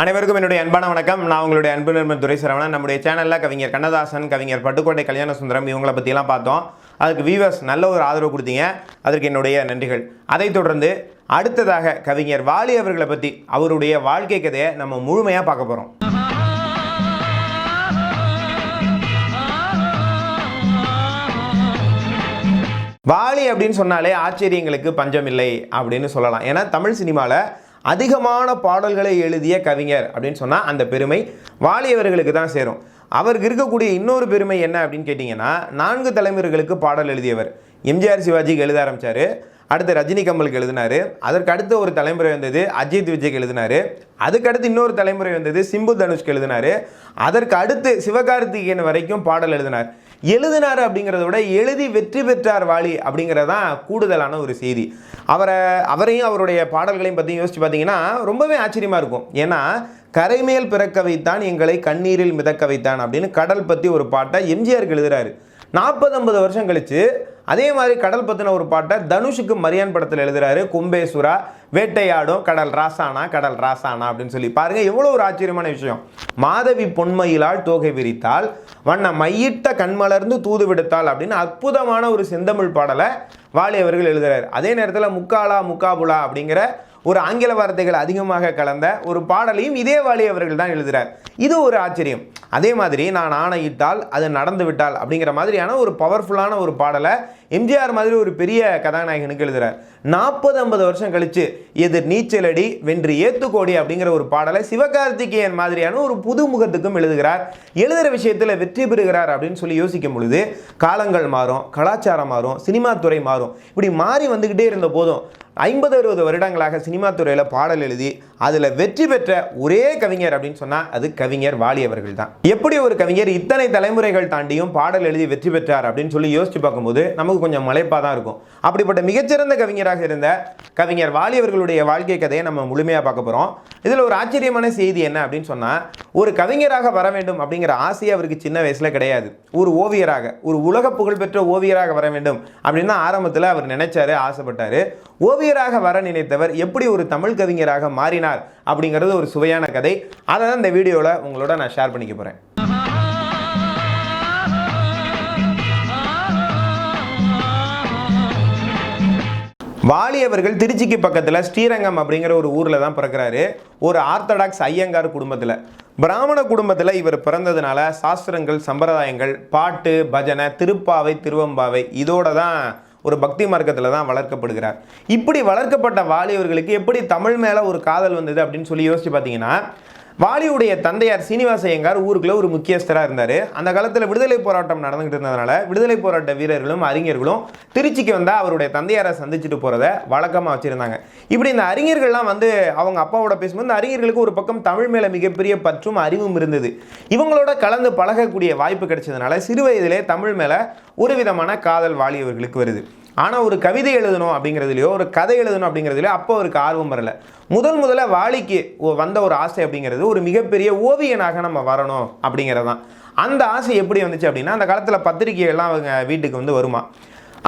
அனைவருக்கும் என்னுடைய அன்பான வணக்கம். நான் உங்களுடைய அன்பு நிர்மல் துரை சரவணன் நம்முடைய சேனலில் கவிஞர் கண்ணதாசன் கவிஞர் பட்டுக்கோட்டை கல்யாண சுந்தரம் இவங்களை பற்றியெல்லாம் பார்த்தோம். அதுக்கு வியூவர்ஸ் நல்ல ஒரு ஆதரவு கொடுத்தீங்க. அதற்கு என்னுடைய நன்றிகள். அதைத் தொடர்ந்து அடுத்ததாக கவிஞர் வாலி அவர்களை பற்றி அவருடைய வாழ்க்கை கதையை நம்ம முழுமையாக பார்க்க போகிறோம் வாலி அப்படின்னு சொன்னாலே ஆச்சரியங்களுக்கு பஞ்சமில்லை அப்படின்னு சொல்லலாம். ஏன்னா தமிழ் சினிமாவில் அதிகமான பாடல்களை எழுதிய கவிஞர் அப்படின்னு சொன்னால் அந்த பெருமை வாலியவர்களுக்கு தான் சேரும். அவருக்கு இருக்கக்கூடிய இன்னொரு பெருமை என்ன அப்படின்னு கேட்டிங்கன்னா நான்கு தலைமுறைகளுக்கு பாடல் எழுதியவர். எம்ஜிஆர் சிவாஜிக்கு எழுத ஆரம்பித்தார் அடுத்து ரஜினி கமலுக்கு எழுதினாரு. அதற்கு அடுத்து ஒரு தலைமுறை வந்தது அஜித் விஜய்க்கு எழுதினாரு. அதுக்கு அடுத்து இன்னொரு தலைமுறை வந்தது சிம்பு தனுஷ்க்கு எழுதினார். அதற்கு அடுத்து சிவகார்த்திகேயன் வரைக்கும் பாடல் எழுதினார். எழுதினார் அப்படிங்கிறத விட எழுதி வெற்றி பெற்றார் வாலி அப்படிங்கிறதான் கூடுதலான ஒரு செய்தி. அவரை அவரையும் அவருடைய பாடல்களையும் பற்றி யோசிச்சு பார்த்தீங்கன்னா ரொம்பவே ஆச்சரியமாக இருக்கும். ஏன்னா கரைமேல் பிறக்க வைத்தான் எங்களை கண்ணீரில் மிதக்க வைத்தான் அப்படின்னு கடல் பற்றி ஒரு பாட்டை எம்ஜிஆருக்கு எழுதுறாரு. நாற்பது ஐம்பது வருஷம் கழித்து அதே மாதிரி கடல் பற்றின ஒரு பாட்டை தனுஷுக்கு மரியான் படத்தில் எழுதுறாரு கும்பேஸ்வரா வேட்டையாடும் கடல் ராசானா கடல் ராசானா அப்படின்னு சொல்லி. பாருங்கள் எவ்வளோ ஒரு ஆச்சரியமான விஷயம். மாதவி பொன்மையிலால் தோகை விரித்தால் வண்ண மையிட்ட கண்மலர்ந்து தூது விடுத்தாள் அப்படின்னு அற்புதமான ஒரு செந்தமிழ் பாடலை வாலி அவர்கள் எழுதுறாரு. அதே நேரத்தில் முக்காலா முக்காபுலா அப்படிங்கிற ஒரு ஆங்கில வார்த்தைகள் அதிகமாக கலந்த ஒரு பாடலையும் இதே வாலி அவர்கள் தான் எழுதுகிறார் இது ஒரு ஆச்சரியம். அதே மாதிரி நான் ஆணையிட்டால் அது நடந்து விட்டால் அப்படிங்கிற மாதிரியான ஒரு பவர்ஃபுல்லான ஒரு பாடலை எம்ஜிஆர் மாதிரி ஒரு பெரிய கதாநாயகனுக்கு எழுதுகிறார் நாற்பது ஐம்பது வருஷம் கழிச்சு எதிர் நீச்சலடி வென்று ஏத்துக்கோடி அப்படிங்கிற ஒரு பாடலை சிவகார்த்திகேயன் மாதிரியான ஒரு புது முகத்துக்கும் எழுதுகிறார். எழுதுகிற விஷயத்தில் வெற்றி பெறுகிறார் அப்படின்னு சொல்லி யோசிக்கும் பொழுது காலங்கள் மாறும் கலாச்சாரம் மாறும் சினிமா துறை மாறும். இப்படி மாறி வந்துக்கிட்டே இருந்த போதும் ஐம்பது அறுபது வருடங்களாக சினிமா துறையில் பாடல் எழுதி அதில் வெற்றி பெற்ற ஒரே கவிஞர் அப்படின்னு சொன்னால் அது கவிஞர் வாலி அவர்கள் தான். எப்படி ஒரு கவிஞர் இத்தனை தலைமுறைகள் தாண்டியும் பாடல் எழுதி வெற்றி பெற்றார் அப்படின்னு சொல்லி யோசிச்சு பார்க்கும்போது நமக்கு கொஞ்சம் மலைப்பாக தான் இருக்கும். அப்படிப்பட்ட மிகச்சிறந்த கவிஞராக இருந்த கவிஞர் வாலி அவர்களுடைய வாழ்க்கை கதையை நம்ம முழுமையாக பார்க்க போகிறோம் இதில் ஒரு ஆச்சரியமான செய்தி என்ன அப்படின்னு சொன்னால் ஒரு கவிஞராக வர வேண்டும் அப்படிங்கிற ஆசையே அவருக்கு சின்ன வயசில் கிடையாது. ஒரு ஓவியராக ஒரு உலக புகழ்பெற்ற ஓவியராக வர வேண்டும் அப்படின்னு தான் ஆரம்பத்தில் அவர் நினைச்சாரு ஆசைப்பட்டார். ஓவியராக வர நினைத்தவர் எப்படி ஒரு தமிழ் கவிஞராக மாறினார் அப்படிங்கிறது ஒரு சுவையான கதை. அதை தான் இந்த வீடியோவில் உங்களோட நான் ஷேர் பண்ணிக்க போகிறேன் வாலி அவர்கள் திருச்சிக்கு பக்கத்தில் ஸ்ரீரங்கம் அப்படிங்கிற ஒரு ஊரில் தான் பிறக்கிறாரு. ஒரு ஆர்த்தடாக்ஸ் ஐயங்கார் குடும்பத்தில். பிராமண குடும்பத்தில் இவர் பிறந்ததுனால சாஸ்திரங்கள் சம்பிரதாயங்கள் பாட்டு பஜனை திருப்பாவை திருவம்பாவை இதோட தான் ஒரு பக்தி மார்க்கத்தில் தான் வளர்க்கப்படுகிறார். இப்படி வளர்க்கப்பட்ட வாலியவர்களுக்கு எப்படி தமிழ் மேலே ஒரு காதல் வந்தது அப்படின்னு சொல்லி யோசிச்சு பார்த்தீங்கன்னா வாலியுடைய தந்தையார் சீனிவாச ஐயங்கார் ஊருக்குள்ள ஒரு முக்கியஸ்தராக இருந்தார். அந்த காலத்தில் விடுதலை போராட்டம் நடந்துகிட்டு இருந்ததுனால விடுதலை போராட்ட வீரர்களும் அறிஞர்களும் திருச்சிக்கு வந்தால் அவருடைய தந்தையாரை சந்திச்சுட்டு போகிறத வழக்கமாக வச்சுருந்தாங்க. இப்படி இந்த அறிஞர்கள்லாம் வந்து அவங்க அப்பாவோட பேசும்போது இந்த அறிஞர்களுக்கு ஒரு பக்கம் தமிழ் மேலே மிகப்பெரிய பற்றும் அறிவும் இருந்தது. இவங்களோட கலந்து பழகக்கூடிய வாய்ப்பு கிடைச்சதுனால சிறு வயதிலே தமிழ் மேலே ஒரு விதமான காதல் வாலியவர்களுக்கு வருது. ஆனால் ஒரு கவிதை எழுதணும் அப்படிங்கிறதுலையோ ஒரு கதை எழுதணும் அப்படிங்கிறதுலையோ அப்போ அவருக்கு ஆர்வம் வரல. முதல் முதல்ல வாளிக்கு வந்த ஒரு ஆசை அப்படிங்கிறது ஒரு மிகப்பெரிய ஓவியனாக நம்ம வரணும் அப்படிங்கிறது தான் அந்த ஆசை எப்படி வந்துச்சு அப்படின்னா அந்த காலத்தில் பத்திரிகைகள்லாம் அவங்க வீட்டுக்கு வந்து வருமா.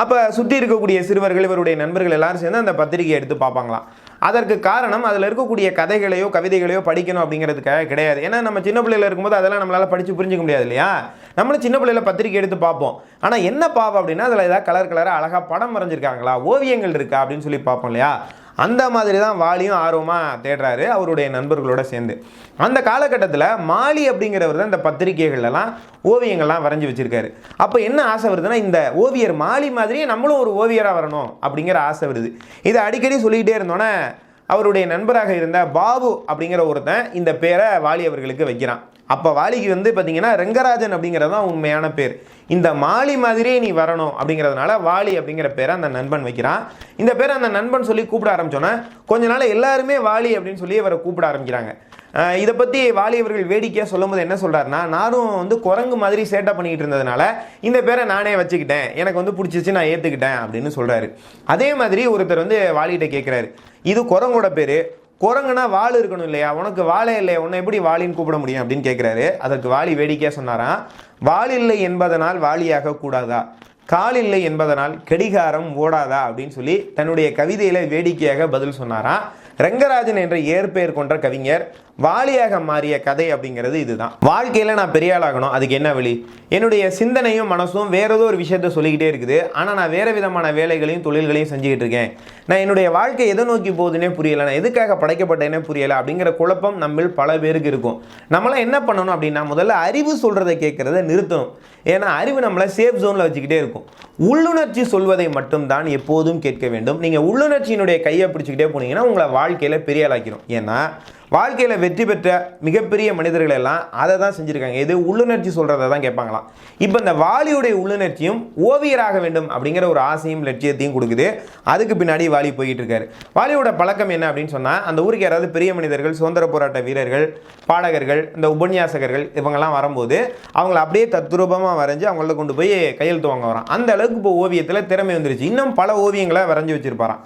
அப்போ சுற்றி இருக்கக்கூடிய சிறுவர்கள் இவருடைய நண்பர்கள் எல்லாரும் சேர்ந்து அந்த பத்திரிகையை எடுத்து பார்ப்பாங்களாம். அதற்கு காரணம் அதில் இருக்கக்கூடிய கதைகளையோ கவிதைகளையோ படிக்கணும் அப்படிங்கிறதுக்காக கிடையாது. ஏன்னா நம்ம சின்ன பிள்ளையில இருக்கும்போது அதெல்லாம் நம்மளால் படித்து புரிஞ்சிக்க முடியாது இல்லையா? நம்மளும் சின்ன பிள்ளையில பத்திரிக்கை எடுத்து பார்ப்போம். ஆனால் என்ன பார்ப்போம் அப்படின்னா அதில் ஏதாவது கலர் கலராக அழகாக படம் வரைஞ்சிருக்காங்களா? ஓவியங்கள் இருக்கா? அப்படின்னு சொல்லி பார்ப்போம் இல்லையா? அந்த மாதிரி தான் வாலியும் ஆர்வமாக தேடுறாரு அவருடைய நண்பர்களோட சேர்ந்து. அந்த காலகட்டத்தில் மாலி அப்படிங்கிறவர் தான் இந்த பத்திரிகைகள்லாம் ஓவியங்கள்லாம் வரைஞ்சி வச்சுருக்காரு. அப்போ என்ன ஆசை வருதுன்னா இந்த ஓவியர் மாலி மாதிரியே நம்மளும் ஒரு ஓவியராக வரணும் அப்படிங்கிற ஆசை வருது. இதை அடிக்கடி சொல்லிக்கிட்டே இருந்தோன்னே அவருடைய நண்பராக இருந்த பாபு அப்படிங்கிற ஒருத்தன் இந்த பேரை வாலி அவர்களுக்கு வைக்கிறான். அப்போ வாலிக்கு வந்து பார்த்தீங்கன்னா ரெங்கராஜன் அப்படிங்கிறது தான் உண்மையான பேர். இந்த மாலி மாதிரியே நீ வரணும் அப்படிங்கிறதுனால வாலி அப்படிங்கிற பேரை அந்த நண்பன் வைக்கிறான். இந்த பேரை அந்த நண்பன் சொல்லி கூப்பிட ஆரம்பிச்சோன்னே கொஞ்ச நாள் எல்லாருமே வாலி அப்படின்னு சொல்லி இவரை கூப்பிட ஆரம்பிக்கிறாங்க. இதை பற்றி வாலி அவர்கள் வேடிக்கையாக சொல்லும்போது என்ன சொல்கிறாருன்னா நானும் வந்து குரங்கு மாதிரி சேட்டை பண்ணிக்கிட்டு இருந்ததுனால இந்த பேரை நானே வச்சுக்கிட்டேன். எனக்கு வந்து பிடிச்சிச்சு நான் ஏற்றுக்கிட்டேன் அப்படின்னு சொல்கிறாரு அதே மாதிரி ஒருத்தர் வந்து வாலிகிட்ட கேட்குறாரு இது குரங்கோட பேர். குரங்குனா வாள் இருக்கணும் இல்லையா? உனக்கு வாழே இல்லையா? உன்னை எப்படி வாளின்னு கூப்பிட முடியும் அப்படின்னு கேட்குறாரு அதற்கு வாலி வேடிக்கையாக சொன்னாராம். வால் இல்லை என்பதனால் வாளியாக கூடாதா? கால் இல்லை என்பதனால் கடிகாரம் ஓடாதா? அப்படின்னு சொல்லி தன்னுடைய கவிதையில் வேடிக்கையாக பதில் சொன்னாராம். ரங்கராஜன் என்ற ஏற்பெயர் கொண்ட கவிஞர் வாலியாக மாறிய கதை அப்படிங்கிறது இதுதான். வாழ்க்கையில் நான் பெரிய ஆளாகணும் அதுக்கு என்ன வழி? என்னுடைய சிந்தனையும் மனசும் வேற ஏதோ ஒரு விஷயத்த சொல்லிக்கிட்டே இருக்குது. ஆனால் நான் வேற விதமான வேலைகளையும் தொழில்களையும் செஞ்சுக்கிட்டு இருக்கேன். நான் என்னுடைய வாழ்க்கை எதை நோக்கி போகுதுன்னே புரியலை. நான் எதுக்காக படைக்கப்பட்டேனே புரியலை அப்படிங்கிற குழப்பம் நம்மில் பல பேருக்கு இருக்கும். நம்மளாம் என்ன பண்ணணும் அப்படின்னா முதல்ல அறிவு சொல்கிறத கேட்குறத நிறுத்தணும். ஏன்னா அறிவு நம்மளை சேஃப் ஜோனில் வச்சுக்கிட்டே இருக்கும். உள்ளுணர்ச்சி சொல்வதை மட்டும்தான் எப்போதும் கேட்க வேண்டும். நீங்கள் உள்ளுணர்ச்சியினுடைய கையை பிடிச்சிக்கிட்டே போனீங்கன்னா உங்களை வாழ்க்கையில் பெரிய ஆளாக்கிடும் ஏன்னா வாழ்க்கையில் வெற்றி பெற்ற மிகப்பெரிய மனிதர்கள் எல்லாம் அதை தான் செஞ்சுருக்காங்க. இது உள்ளுணர்ச்சி சொல்கிறத தான் கேட்பாங்களாம். இப்போ இந்த வாலியுடைய உள்ளுணர்ச்சியும் ஓவியராக வேண்டும் அப்படிங்கிற ஒரு ஆசையும் லட்சியத்தையும் கொடுக்குது. அதுக்கு பின்னாடி வாலி போய்கிட்டு இருக்காரு வாலியோட பழக்கம் என்ன அப்படின்னு சொன்னால் அந்த ஊருக்கு யாராவது பெரிய மனிதர்கள் சுதந்திர போராட்ட வீரர்கள் பாடகர்கள் இந்த உபன்யாசகர்கள் இவங்கெல்லாம் வரும்போது அவங்கள அப்படியே தத்ரூபமாக வரைஞ்சி அவங்கள கொண்டு போய் கையெழுத்து வாங்க வரான். அந்த அளவுக்கு இப்போ ஓவியத்தில் திறமை வந்துருச்சு. இன்னும் பல ஓவியங்களை வரைஞ்சி வச்சிருப்பாராம்.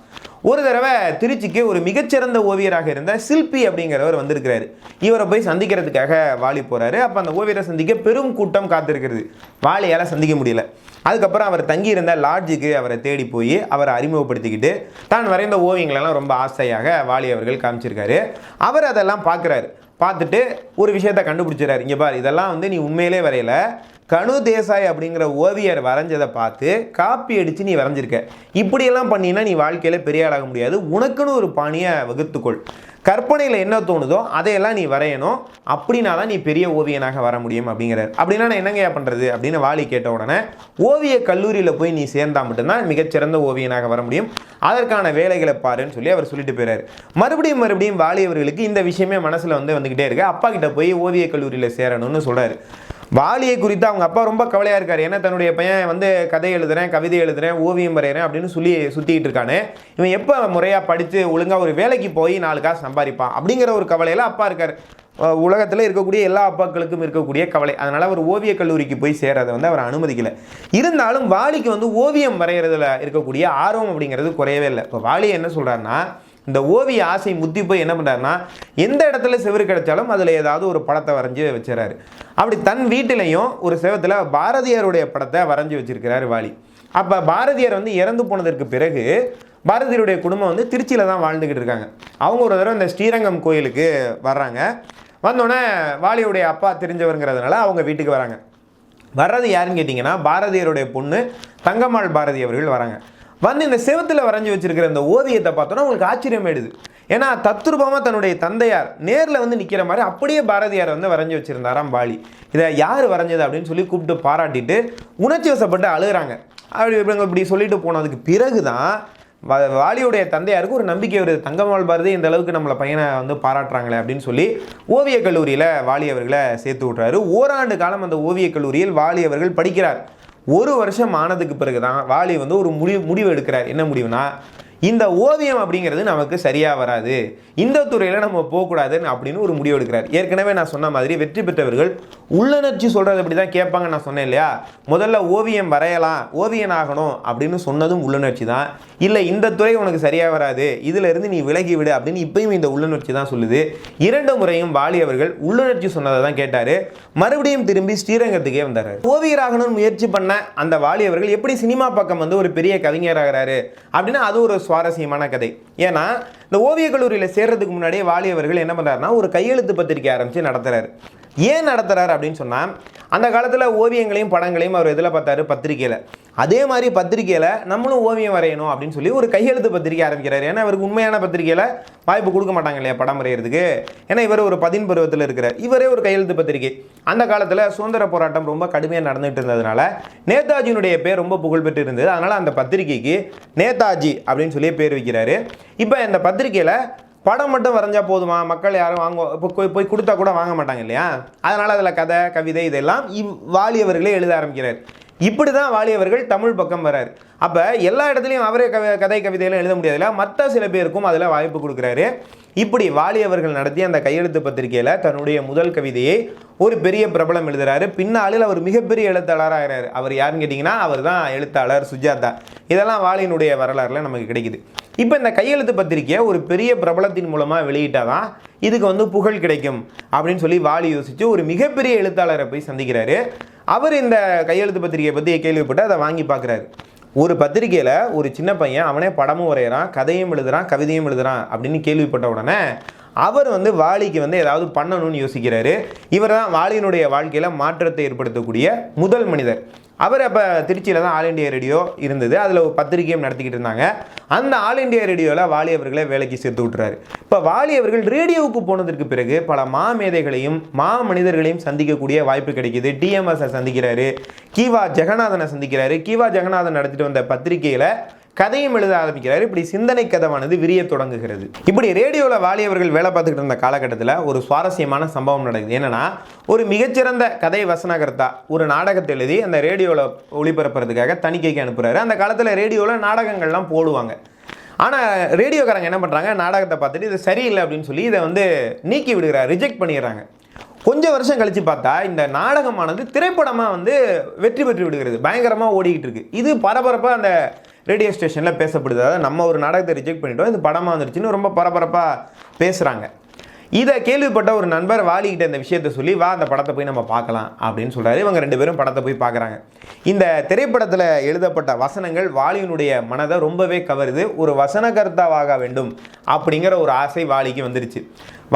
ஒரு தடவை திருச்சிக்கு ஒரு மிகச்சிறந்த ஓவியராக இருந்த சில்பி அப்படிங்கிறவர் வந்திருக்கிறாரு. இவரை போய் சந்திக்கிறதுக்காக வாலி போகிறாரு அப்போ அந்த ஓவியரை சந்திக்க பெரும் கூட்டம் காத்திருக்கிறது. வாலியால் சந்திக்க முடியல. அதுக்கப்புறம் அவர் தங்கியிருந்த லாட்ஜுக்கு அவரை தேடி போய் அவரை அறிமுகப்படுத்திக்கிட்டு தான் வரைந்த ஓவியங்களெல்லாம் ரொம்ப ஆசையாக வாலி அவர்கள் காமிச்சிருக்காரு. அவர் அதெல்லாம் பார்க்குறாரு. பார்த்துட்டு ஒரு விஷயத்த கண்டுபிடிச்சிடறாரு. இங்கே பார் இதெல்லாம் வந்து நீ உண்மையிலே வரையல. கனு தேசாய் அப்படிங்கிற ஓவியர் வரைஞ்சதை பார்த்து காப்பி அடித்து நீ வரைஞ்சிருக்க. இப்படியெல்லாம் பண்ணினா நீ வாழ்க்கையில் பெரிய ஆளாக முடியாது. உனக்குன்னு ஒரு பாணியை வகுத்துக்கொள். கற்பனையில் என்ன தோணுதோ அதையெல்லாம் நீ வரையணும். அப்படின்னா தான் நீ பெரிய ஓவியனாக வர முடியும் அப்படிங்கிறார். அப்படின்னா நான் என்னங்கய்யா பண்ணுறது அப்படின்னு வாலி கேட்ட உடனே ஓவிய கல்லூரியில் போய் நீ சேர்ந்தா மட்டும்தான் மிகச்சிறந்த ஓவியனாக வர முடியும். அதற்கான வேலைகளை பாருன்னு சொல்லி அவர் சொல்லிட்டு போயிறாரு. மறுபடியும் மறுபடியும் வாலி அவர்களுக்கு இந்த விஷயமே மனசில் வந்து வந்துக்கிட்டே இருக்கு. அப்பா கிட்ட போய் ஓவிய கல்லூரியில் சேரணும்னு சொல்கிறாரு வாலியை குறித்து அவங்க அப்பா ரொம்ப கவலையாக இருக்கார். ஏன்னா தன்னுடைய பையன் வந்து கதை எழுதுறேன் கவிதை எழுதுறேன் ஓவியம் வரைகிறேன் அப்படின்னு சொல்லி சுற்றிக்கிட்டு இருக்கானே. இவன் எப்போ முறையாக படித்து ஒழுங்காக ஒரு வேலைக்கு போய் நாலு காசு சம்பாதிப்பான் அப்படிங்கிற ஒரு கவலையில் அப்பா இருக்கார். உலகத்தில் இருக்கக்கூடிய எல்லா அப்பாக்களுக்கும் இருக்கக்கூடிய கவலை. அதனால் அவர் ஓவியக் கல்லூரிக்கு போய் சேரதை வந்து அவர் அனுமதிக்கலை. இருந்தாலும் வாலிக்கு வந்து ஓவியம் வரைகிறதுல இருக்கக்கூடிய ஆர்வம் அப்படிங்கிறது குறையவே இல்லை. இப்போ வாலி என்ன சொல்கிறாருன்னா இந்த ஓவிய ஆசை முத்தி போய் என்ன பண்ணுறாருன்னா எந்த இடத்துல செவுரு கிடைச்சாலும் அதில் ஏதாவது ஒரு படத்தை வரைஞ்சி வச்சுறாரு அப்படி தன் வீட்டிலையும் ஒரு செவத்தில் பாரதியாருடைய படத்தை வரைஞ்சி வச்சிருக்கிறாரு வாலி. அப்போ பாரதியார் வந்து இறந்து போனதற்கு பிறகு பாரதியருடைய குடும்பம் வந்து திருச்சியில் தான் வாழ்ந்துக்கிட்டு இருக்காங்க. அவங்க ஒரு தடவை இந்த ஸ்ரீரங்கம் கோயிலுக்கு வர்றாங்க. வந்தோடனே வாலியுடைய அப்பா தெரிஞ்சவருங்கிறதுனால அவங்க வீட்டுக்கு வராங்க. வர்றது யாருன்னு கேட்டிங்கன்னா பாரதியருடைய பொண்ணு தங்கம்மாள் பாரதி அவர்கள் வராங்க. வந்து இந்த செவத்தில் வரைஞ்சி வச்சிருக்கிற இந்த ஓவியத்தை பார்த்தோன்னா உங்களுக்கு ஆச்சரியமாயிடுது ஏன்னா தத்ரூபமாக தன்னுடைய தந்தையார் நேரில் வந்து நிற்கிற மாதிரி அப்படியே பாரதியார் வந்து வரைஞ்சி வச்சுருந்தாராம் பாலி. இதை யார் வரைஞ்சது அப்படின்னு சொல்லி கூப்பிட்டு பாராட்டிட்டு உணர்ச்சி வசப்பட்டு அழுகுறாங்க. அப்படி இப்படி இப்படி சொல்லிட்டு போனதுக்கு பிறகு தான் வாலியுடைய தந்தையாருக்கு ஒரு நம்பிக்கை வருது. தங்கம்மாள் பாரதி இந்த அளவுக்கு நம்மளை பையனை வந்து பாராட்டுறாங்களே அப்படின்னு சொல்லி ஓவியக் கல்லூரியில் வாலி அவர்களை சேர்த்து விட்றாரு ஓராண்டு காலம் அந்த ஓவியக் கல்லூரியில் வாலி அவர்கள் படிக்கிறார். ஒரு வருஷம் ஆனதுக்கு பிறகு தான் வாலி வந்து ஒரு முடிவு முடிவு எடுக்கிறார். என்ன முடிவுனா இந்த ஓவியம் அப்படிங்கிறது நமக்கு சரியாக வராது. இந்த துறையில் நம்ம போகக்கூடாதுன்னு அப்படின்னு ஒரு முடிவு எடுக்கிறார். ஏற்கனவே நான் சொன்ன மாதிரி வெற்றி பெற்றவர்கள் உள்ளுணர்ச்சி சொல்கிறது அப்படி தான் கேட்பாங்க நான் சொன்னேன் இல்லையா? முதல்ல ஓவியம் வரையலாம் ஓவியன் ஆகணும் அப்படின்னு சொன்னதும் உள்ளுணர்ச்சி தான். இல்லை இந்த துறை உனக்கு சரியாக வராது இதிலிருந்து நீ விலகி விடு அப்படின்னு இப்பயும் இந்த உள்ளுணர்ச்சி தான் சொல்லுது. இரண்டு முறையும் வாலி அவர்கள் உள்ளுணர்ச்சி சொன்னதை தான் கேட்டார். மறுபடியும் திரும்பி ஸ்ரீரங்கத்துக்கே வந்தார். ஓவியராகணும்னு முயற்சி பண்ண அந்த வாலி அவர்கள் எப்படி சினிமா பக்கம் வந்து ஒரு பெரிய கவிஞராகிறாரு அப்படின்னா அது ஒரு சுவாரஸ்யமான கதை. ஏன்னா இந்த ஓவியக் கல்லூரியில் சேர்றதுக்கு முன்னாடியே வாலி அவர்கள் என்ன பண்ணுறாருன்னா ஒரு கையெழுத்து பத்திரிக்கை ஆரம்பித்து நடத்துறாரு. ஏன் நடத்துறாரு அப்படின்னு சொன்னால் அந்த காலத்தில் ஓவியங்களையும் படங்களையும் அவர் எதில் பார்த்தாரு? பத்திரிக்கையில். அதே மாதிரி பத்திரிக்கையில் நம்மளும் ஓவியம் வரையணும் அப்படின்னு சொல்லி ஒரு கையெழுத்து பத்திரிக்கை ஆரம்பிக்கிறார். ஏன்னா இவருக்கு உண்மையான பத்திரிக்கையில் வாய்ப்பு கொடுக்க மாட்டாங்க இல்லையா படம் வரைகிறதுக்கு ஏன்னா இவர் ஒரு பதின் பருவத்தில் இருக்கிறார். இவரே ஒரு கையெழுத்து பத்திரிக்கை. அந்த காலத்தில் சுதந்திர போராட்டம் ரொம்ப கடுமையாக நடந்துகிட்டு இருந்ததுனால நேதாஜியினுடைய பேர் ரொம்ப புகழ்பெற்று இருந்தது. அதனால் அந்த பத்திரிக்கைக்கு நேதாஜி அப்படின்னு சொல்லி பேர் வைக்கிறாரு. இப்போ இந்த பத்திரிக்கையில் படம் மட்டும் வரைஞ்சா போதுமா? மக்கள் யாரும் வாங்க இப்போ போய் போய் கொடுத்தா கூட வாங்க மாட்டாங்க இல்லையா? அதனால் அதில் கதை கவிதை இதெல்லாம் இவ் வாலியவர்களே எழுத ஆரம்பிக்கிறார். இப்படி தான் வாலியவர்கள் தமிழ் பக்கம் வரார். அப்போ எல்லா இடத்துலையும் அவரே கவி கதை கவிதையெல்லாம் எழுத முடியாதுல மற்ற சில பேருக்கும் அதில் வாய்ப்பு கொடுக்குறாரு. இப்படி வாலியவர்கள் நடத்திய அந்த கையெழுத்து பத்திரிகையில் தன்னுடைய முதல் கவிதையை ஒரு பெரிய பிரபலம் எழுதுறாரு. பின்னாளில் அவர் மிகப்பெரிய எழுத்தாளராகிறார் அவர் யாருன்னு கேட்டிங்கன்னா அவர் தான் எழுத்தாளர் சுஜாதா. இதெல்லாம் வாலியினுடைய வரலாறுல நமக்கு கிடைக்குது. இப்போ இந்த கையெழுத்து பத்திரிக்கையை ஒரு பெரிய பிரபலத்தின் மூலமாக வெளியிட்டால் தான் இதுக்கு வந்து புகழ் கிடைக்கும் அப்படின்னு சொல்லி வாலி யோசித்து ஒரு மிகப்பெரிய எழுத்தாளரை போய் சந்திக்கிறாரு. அவர் இந்த கையெழுத்து பத்திரிகையை பற்றி கேள்விப்பட்டு அதை வாங்கி பார்க்குறாரு. ஒரு பத்திரிகையில் ஒரு சின்ன பையன் அவனே படமும் வரைகிறான் கதையும் எழுதுறான் கவிதையும் எழுதுகிறான் அப்படின்னு கேள்விப்பட்ட உடனே அவர் வந்து வாலிக்கு வந்து ஏதாவது பண்ணணும்னு யோசிக்கிறாரு. இவர் தான் வாலியினுடைய வாழ்க்கையில் மாற்றத்தை ஏற்படுத்தக்கூடிய முதல் மனிதர். அவர் அப்போ திருச்சியில் தான் ஆல் இண்டியா ரேடியோ இருந்தது. அதில் ஒரு பத்திரிகையும் நடத்திக்கிட்டு இருந்தாங்க. அந்த ஆல் இண்டியா ரேடியோவில் வாலி அவர்களை வேலைக்கு சேர்த்து விட்டுறாரு. இப்போ வாலி அவர்கள் ரேடியோவுக்கு போனதற்கு பிறகு பல மாமேதைகளையும் மா மனிதர்களையும் சந்திக்கக்கூடிய வாய்ப்பு கிடைக்கிது. டிஎம்எஸை சந்திக்கிறாரு. கீவா ஜெகநாதனை சந்திக்கிறாரு. கீவா ஜெகநாதன் நடத்திட்டு வந்த பத்திரிகையில் கதையும் எழுத ஆரம்பிக்கிறார். இப்படி சிந்தனை கதவானது விரிய தொடங்குகிறது. இப்படி ரேடியோவில் வாலியவர்கள் வேலை பார்த்துக்கிட்டு இருந்த காலகட்டத்தில் ஒரு சுவாரஸ்யமான சம்பவம் நடக்குது. என்னன்னா ஒரு மிகச்சிறந்த கதை வசனகர்த்தா ஒரு நாடகத்தை எழுதி அந்த ரேடியோவில் ஒளிபரப்புறதுக்காக தணிக்கைக்கு அனுப்புறாரு. அந்த காலத்தில் ரேடியோவில் நாடகங்கள்லாம் போடுவாங்க. ஆனால் ரேடியோக்காரங்க என்ன பண்ணுறாங்க நாடகத்தை பார்த்துட்டு இது சரியில்லை அப்படின்னு சொல்லி இதை வந்து நீக்கி விடுகிறார். ரிஜெக்ட் பண்ணிடுறாங்க. கொஞ்சம் வருஷம் கழித்து பார்த்தா இந்த நாடகமானது திரைப்படமாக வந்து வெற்றி பெற்று விடுகிறது. பயங்கரமாக ஓடிக்கிட்டு இருக்கு. இது பரபரப்பாக அந்த ரேடியோ ஸ்டேஷனில் பேசப்படுது. அதாவது நம்ம ஒரு நாடகத்தை ரிஜெக்ட் பண்ணிட்டோம். இது படமாக வந்துருச்சுன்னு ரொம்ப பரபரப்பாக பேசுகிறாங்க இதை கேள்விப்பட்ட ஒரு நண்பர் வாலிக்கிட்ட இந்த விஷயத்தை சொல்லி வா அந்த படத்தை போய் நம்ம பார்க்கலாம் அப்படின்னு சொல்கிறாரு இவங்க ரெண்டு பேரும் படத்தை போய் பார்க்குறாங்க. இந்த திரைப்படத்தில் எழுதப்பட்ட வசனங்கள் வாலியினுடைய மனதை ரொம்பவே கவருது. ஒரு வசனகர்த்தாவாக வேண்டும் அப்படிங்கிற ஒரு ஆசை வாலிக்கு வந்துருச்சு.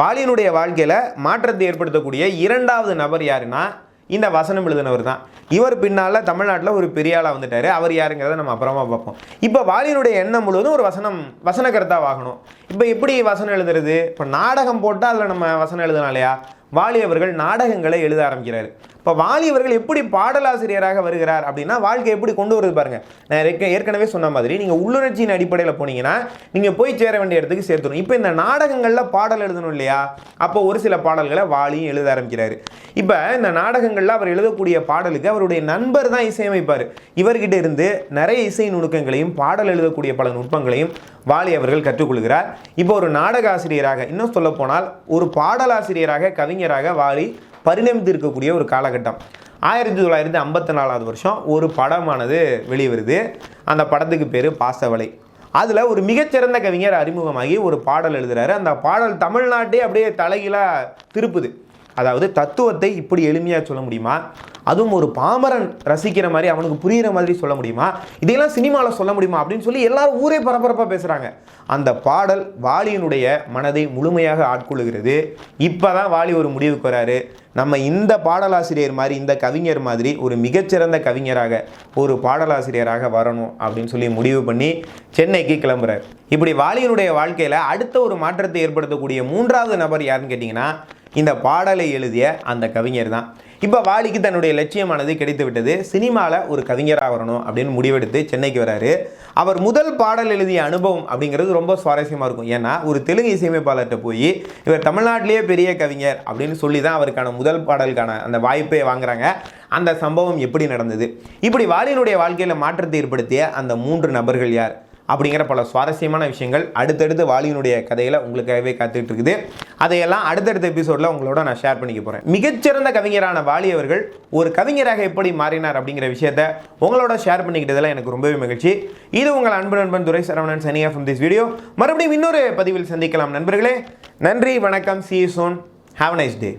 வாலியினுடைய வாழ்க்கையில் மாற்றத்தை ஏற்படுத்தக்கூடிய இரண்டாவது நபர் யாருன்னா இந்த வசனம் எழுதினவர் தான். இவர் பின்னால் தமிழ்நாட்டில் ஒரு பெரிய ஆளாக வந்துட்டார். அவர் யாருங்கிறத நம்ம அப்புறமா பார்ப்போம். இப்போ வாலியனுடைய எண்ணம் முழுவதும் ஒரு வசனம் வசனகர்த்தாவாகணும் இப்போ எப்படி வசனம் எழுதுறது? இப்போ நாடகம் போட்டால் அதில் நம்ம வசனம் எழுதலாம் இல்லையா? வாலி அவர்கள் நாடகங்களை எழுத ஆரம்பிக்கிறார். இப்போ வாலி அவர்கள் எப்படி பாடலாசிரியராக வருகிறார் அப்படின்னா வாழ்க்கை எப்படி கொண்டு வருது பாருங்க. நான் ஏற்கனவே சொன்ன மாதிரி நீங்கள் உள்ளுணர்ச்சியின் அடிப்படையில் போனீங்கன்னா நீங்கள் போய் சேர வேண்டிய இடத்துக்கு சேர்த்துரும் இப்போ இந்த நாடகங்களில் பாடல் எழுதணும் இல்லையா? அப்போ ஒரு சில பாடல்களை வாலியும் எழுத ஆரம்பிக்கிறாரு. இப்போ இந்த நாடகங்களில் அவர் எழுதக்கூடிய பாடலுக்கு அவருடைய நண்பர் தான் இசையமைப்பார். இவர்கிட்ட இருந்து நிறைய இசை நுணுக்கங்களையும் பாடல் எழுதக்கூடிய பல நுட்பங்களையும் வாலி அவர்கள் கற்றுக்கொள்கிறார். இப்போ ஒரு நாடக ஆசிரியராக இன்னும் சொல்ல போனால் ஒரு பாடலாசிரியராக கவிஞராக வாலி பரிணமித்து இருக்கக்கூடிய ஒரு காலகட்டம். ஆயிரத்தி தொள்ளாயிரத்தி ஐம்பத்தி நாலாவது வருஷம் ஒரு படமானது வெளிவருது. அந்த படத்துக்கு பேர் பாசவலை. அதில் ஒரு மிகச்சிறந்த கவிஞர் அறிமுகமாகி ஒரு பாடல் எழுதுகிறாரு அந்த பாடல் தமிழ்நாட்டே அப்படியே தலைகீழாக திருப்புது. அதாவது தத்துவத்தை இப்படி எளிமையாக சொல்ல முடியுமா? அதுவும் ஒரு பாமரன் ரசிக்கிற மாதிரி அவனுக்கு புரிகிற மாதிரி சொல்ல முடியுமா? இதையெல்லாம் சினிமாவில் சொல்ல முடியுமா? அப்படின்னு சொல்லி எல்லாரும் ஊரே பரபரப்பாக பேசுகிறாங்க அந்த பாடல் வாலியினுடைய மனதை முழுமையாக ஆட்கொள்ளுகிறது. இப்போ தான் வாலி ஒரு முடிவுக்கு வராரு. நம்ம இந்த பாடலாசிரியர் மாதிரி இந்த கவிஞர் மாதிரி ஒரு மிகச்சிறந்த கவிஞராக ஒரு பாடலாசிரியராக வரணும் அப்படின்னு சொல்லி முடிவு பண்ணி சென்னைக்கு கிளம்புறார். இப்படி வாலியினுடைய வாழ்க்கையில் அடுத்த ஒரு மாற்றத்தை ஏற்படுத்தக்கூடிய மூன்றாவது நபர் யாருன்னு கேட்டிங்கன்னா இந்த பாடலை எழுதிய அந்த கவிஞர் தான். இப்போ வாலிக்கு தன்னுடைய லட்சியமானது கிடைத்து விட்டது. சினிமாவில் ஒரு கவிஞராக வரணும் அப்படின்னு முடிவெடுத்து சென்னைக்கு வராரு. அவர் முதல் பாடல் எழுதிய அனுபவம் அப்படிங்கிறது ரொம்ப சுவாரஸ்யமாக இருக்கும். ஏன்னா ஒரு தெலுங்கு இசையமைப்பாளர்கிட்ட போய் இவர் தமிழ்நாட்டிலேயே பெரிய கவிஞர் அப்படின்னு சொல்லி தான் அவருக்கான முதல் பாடலுக்கான அந்த வாய்ப்பை வாங்குறாங்க. அந்த சம்பவம் எப்படி நடந்தது? இப்படி வாலியினுடைய வாழ்க்கையில் மாற்றத்தை ஏற்படுத்திய அந்த மூன்று நபர்கள் யார்? அப்படிங்கிற பல சுவாரஸ்யமான விஷயங்கள் அடுத்தடுத்து வாலியினுடைய கதையில் உங்களுக்காகவே காத்துட்டு இருக்குது. அதையெல்லாம் அடுத்தடுத்த எபிசோடில் உங்களோட நான் ஷேர் பண்ணிக்க போகிறேன் மிகச்சிறந்த கவிஞரான வாலி அவர்கள் ஒரு கவிஞராக எப்படி மாறினார் அப்படிங்கிற விஷயத்த உங்களோட ஷேர் பண்ணிக்கிட்டதில் எனக்கு ரொம்பவே மகிழ்ச்சி. இது உங்கள் அன்பு நண்பன் துரை சரவணன் சனியா ஃப்ரம் திஸ் வீடியோ மறுபடியும் இன்னொரு பதிவில் சந்திக்கலாம் நண்பர்களே. நன்றி வணக்கம் see soon have nice day